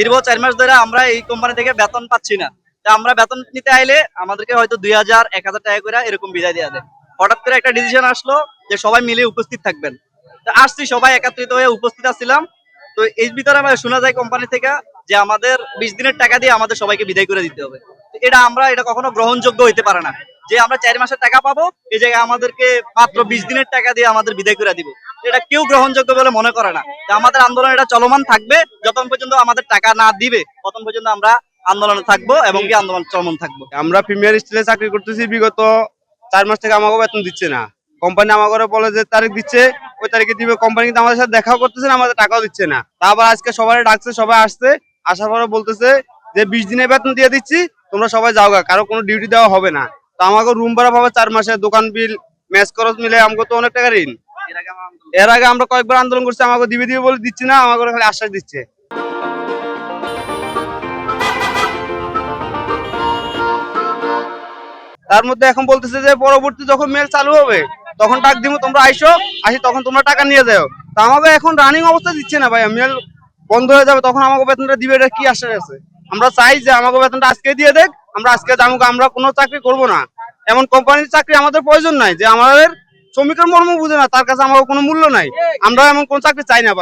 দীর্ঘ চার মাস ধরে আমরা এই কোম্পানি থেকে বেতন পাচ্ছি না। তা আমরা বেতন নিতে আইলে আমাদেরকে হয়তো দুই হাজার, এক হাজার টাকা করে এরকম বিদায় দেওয়া দেয় হঠাৎ করে একটা ডিসিশন আসলো যে সবাই মিলে উপস্থিত থাকবেন। তা আসছি, সবাই একত্রিত হয়ে উপস্থিত আসছিলাম তো এর ভিতরে আমার শোনা যায় কোম্পানি থেকে যে আমাদের বিশ দিনের টাকা দিয়ে আমাদের সবাইকে বিদায় করে দিতে হবে। এটা আমরা, এটা কখনো গ্রহণযোগ্য হইতে পারে না। যে আমরা চার মাসের টাকা পাবো, এই জায়গায় আমাদেরকে মাত্র বিশ দিনের টাকা দিয়ে আমাদের বিদায় করে দিব। এটা কেউ গ্রহণযোগ্য বলে মনে করে না। আমাদের আন্দোলন এটা চলমান থাকবে, যতক্ষণ পর্যন্ত আমাদের টাকা না দিবে, ততক্ষণ পর্যন্ত আমরা আন্দোলনে থাকব এবং কি আন্দোলন চলমান থাকব। আমরা প্রিমিয়ার স্টিলে চাকরি করতেছি, বিগত চার মাস থেকে আমাকে বেতন দিচ্ছে না। কোম্পানি আমাকে বলে যে তারিখ দিচ্ছে, ওই তারিখে দিবে। কোম্পানি কিন্তু আমাদের সাথে দেখাও করতেছে না, আমাদের টাকাও দিচ্ছে না। তারপর আজকে সবাই ডাকছে, সবাই আসছে, আসার পরে বলতেছে যে বিশ দিনের বেতন দিয়ে দিচ্ছি, তোমরা সবাই যাও গা, কারও কোনো ডিউটি দেওয়া হবে না। তো আমাকে রুম ভাড়া পাবে চার মাসে, দোকান বিল ম্যাচ খরচ মিলে আমাকে তো অনেক টাকা ঋণ। এর আগে আমার কয়েকবার আন্দোলন করছি, আমাকে দিবে দিবে বলে দিচ্ছি না, আমাকে খালি আশ্বাস দিচ্ছে। তার মধ্যে এখন বলতেছে যে, পরবর্তী যখন মেল চালু হবে, তখন টাক দিব, তোমরা আইসো, আসি তখন তোমরা টাকা নিয়ে যাও। তা আমাকে এখন রানিং অবস্থা দিচ্ছে না ভাই মেল বন্ধ হয়ে যাবে, তখন আমাকে বেতনটা দিবে, এটা কি আশ্বাস আছে? আমরা চাই যে আমাকে বেতনটা আজকে দিয়ে দেখ আমরা আজকে জানুক আমরা কোনো চাকরি করব না। এমন কোম্পানির চাকরি আমাদের প্রয়োজন নাই যে আমাদের শ্রমিকের মর্ম বুঝে না, তার কাছে আমার কোনো মূল্য নাই। আমরা এমন কোন চাকরি চাই না ভাই।